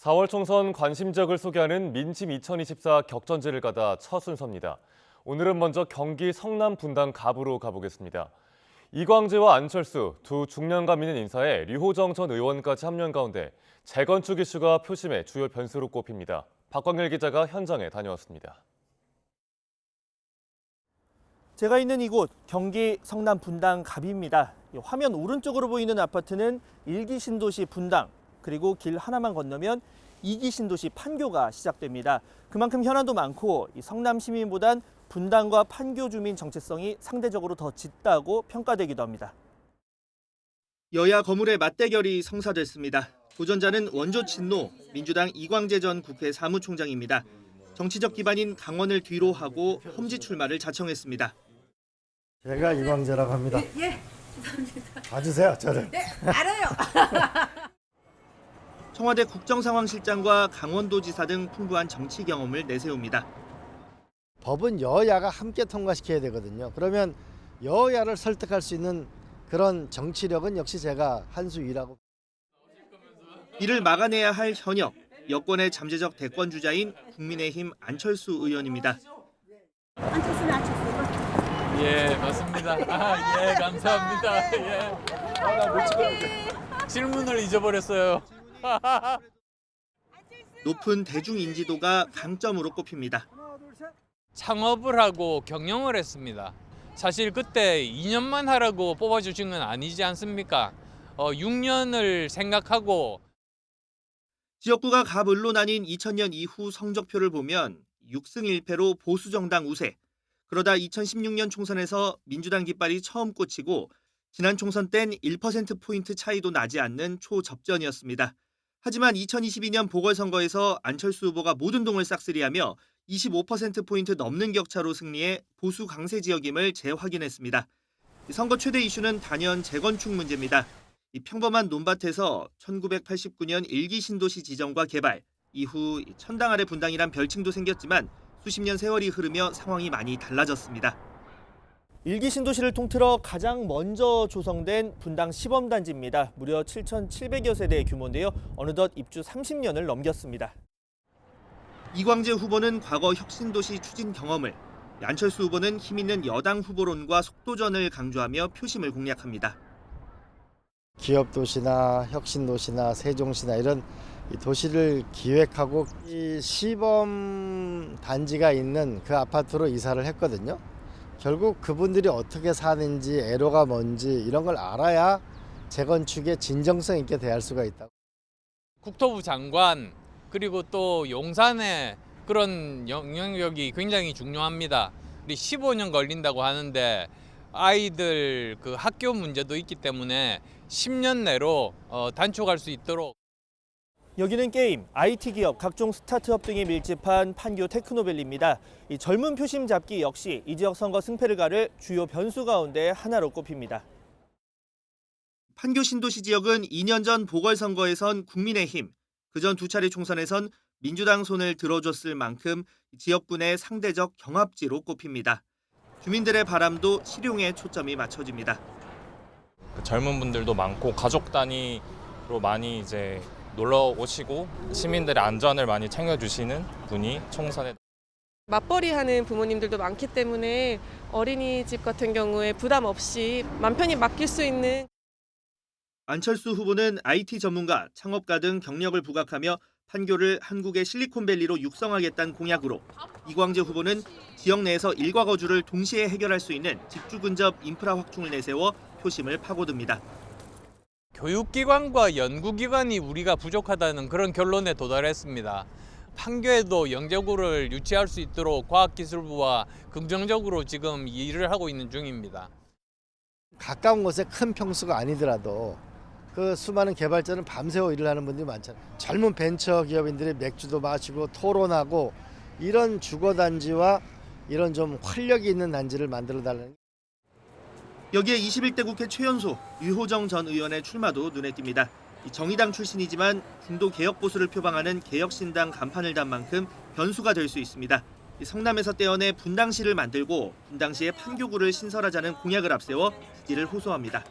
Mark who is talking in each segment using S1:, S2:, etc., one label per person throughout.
S1: 4월 총선 관심적을 소개하는 민심 2024 격전지를 가다 첫 순서입니다. 오늘은 먼저 경기 성남 분당 갑으로 가보겠습니다. 이광재와 안철수 두 중량감 있는 인사에 류호정 전 의원까지 합류한 가운데 재건축 이슈가 표심의 주요 변수로 꼽힙니다. 박광일 기자가 현장에 다녀왔습니다.
S2: 제가 있는 이곳 경기 성남 분당 갑입니다. 이 화면 오른쪽으로 보이는 아파트는 일기 신도시 분당 그리고 길 하나만 건너면 이기 신도시 판교가 시작됩니다. 그만큼 현안도 많고 이 성남 시민보단 분당과 판교 주민 정체성이 상대적으로 더 짙다고 평가되기도 합니다. 여야 거물의 맞대결이 성사됐습니다. 도전자는 원조 친노 민주당 이광재 전 국회 사무총장입니다. 정치적 기반인 강원을 뒤로 하고 험지 출마를 자청했습니다.
S3: 제가 이광재라고 합니다.
S4: 예, 감사합니다.
S3: 봐주세요, 저를.
S4: 네, 알아요.
S2: 청와대 국정상황실장과 강원도지사 등 풍부한 정치 경험을 내세웁니다.
S3: 법은 여야가 함께 통과시켜야 되거든요. 그러면 여야를 설득할 수 있는 그런 정치력은 역시 제가 한 수 위라고.
S2: 이를 막아내야 할 현역, 여권의 잠재적 대권 주자인 국민의힘 안철수 의원입니다.
S4: 안철수는 안철수.
S5: 예, 맞습니다. 아, 예, 감사합니다. 예. 아, 나못 찍었는데. 질문을 잊어버렸어요.
S2: 높은 대중 인지도가 강점으로 꼽힙니다.
S5: 창업을 하고 경영을 했습니다. 사실 그때 2년만 하라고 뽑아주신 건 아니지 않습니까? 어, 6년을 생각하고
S2: 지역구가 갑을로 나뉜 2000년 이후 성적표를 보면 6승 1패로 보수 정당 우세. 그러다 2016년 총선에서 민주당 깃발이 처음 꽂히고 지난 총선 땐 1% 포인트 차이도 나지 않는 초접전이었습니다. 하지만 2022년 보궐선거에서 안철수 후보가 모든 동을 싹쓸이하며 25% 포인트 넘는 격차로 승리해 보수 강세 지역임을 재확인했습니다. 이 선거 최대 이슈는 단연 재건축 문제입니다. 이 평범한 논밭에서 1989년 일기 신도시 지정과 개발, 이후 천당 아래 분당이란 별칭도 생겼지만 수십 년 세월이 흐르며 상황이 많이 달라졌습니다. 일기 신도시를 통틀어 가장 먼저 조성된 분당 시범단지입니다. 무려 7,700여 세대의 규모인데요. 어느덧 입주 30년을 넘겼습니다. 이광재 후보는 과거 혁신도시 추진 경험을, 안철수 후보는 힘있는 여당 후보론과 속도전을 강조하며 표심을 공략합니다.
S3: 기업 도시나 혁신 도시나 세종시나 이런 이 도시를 기획하고 이 시범 단지가 있는 그 아파트로 이사를 했거든요. 결국 그분들이 어떻게 사는지 애로가 뭔지 이런 걸 알아야 재건축에 진정성 있게 대할 수가 있다.
S5: 국토부 장관 그리고 또 용산의 그런 영향력이 굉장히 중요합니다. 우리 15년 걸린다고 하는데 아이들 그 학교 문제도 있기 때문에 10년 내로 어, 단축할 수 있도록
S2: 여기는 게임, IT 기업, 각종 스타트업 등이 밀집한 판교 테크노밸리입니다. 이 젊은 표심 잡기 역시 이 지역 선거 승패를 가를 주요 변수 가운데 하나로 꼽힙니다. 판교 신도시 지역은 2년 전 보궐선거에선 국민의힘, 그 전 두 차례 총선에선 민주당 손을 들어줬을 만큼 지역군의 상대적 경합지로 꼽힙니다. 주민들의 바람도 실용에 초점이 맞춰집니다.
S6: 그 젊은 분들도 많고 가족 단위로 많이 이제 놀러 오시고 시민들의 안전을 많이 챙겨주시는 분이 총선에
S7: 맞벌이 하는 부모님들도 많기 때문에 어린이집 같은 경우에 부담 없이 맘 편히 맡길 수 있는
S2: 안철수 후보는 IT 전문가, 창업가 등 경력을 부각하며 판교를 한국의 실리콘밸리로 육성하겠다는 공약으로 이광재 후보는 지역 내에서 일과 거주를 동시에 해결할 수 있는 집주 근접 인프라 확충을 내세워 표심을 파고듭니다.
S5: 교육기관과 연구기관이 우리가 부족하다는 그런 결론에 도달했습니다. 판교에도 영재구를 유치할 수 있도록 과학기술부와 긍정적으로 지금 일을 하고 있는 중입니다.
S3: 가까운 곳에 큰 평수가 아니더라도 그 수많은 개발자는 밤새워 일을 하는 분들이 많잖아요. 젊은 벤처 기업인들이 맥주도 마시고 토론하고 이런 주거 단지와 이런 좀 활력이 있는 단지를 만들어 달라는
S2: 여기에 21대 국회 최연소 유호정 전 의원의 출마도 눈에 띕니다. 이 정의당 출신이지만 중도 개혁 보수를 표방하는 개혁신당 간판을 단 만큼 변수가 될 수 있습니다. 이 성남에서 떼어내 분당시를 만들고 분당시에 판교구를 신설하자는 공약을 앞세워 지지를 호소합니다.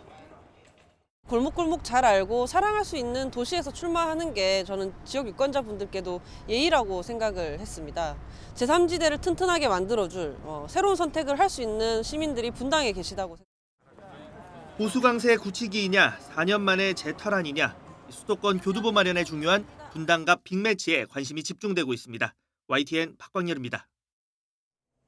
S8: 골목골목 잘 알고 사랑할 수 있는 도시에서 출마하는 게 저는 지역 유권자분들께도 예의라고 생각을 했습니다. 제3지대를 튼튼하게 만들어줄 어, 새로운 선택을 할 수 있는 시민들이 분당에 계시다고 생각합니다.
S2: 보수 강세 굳히기이냐 4년 만에 재탈환이냐 수도권 교두보 마련에 중요한 분당갑 빅매치에 관심이 집중되고 있습니다. YTN 박광열입니다.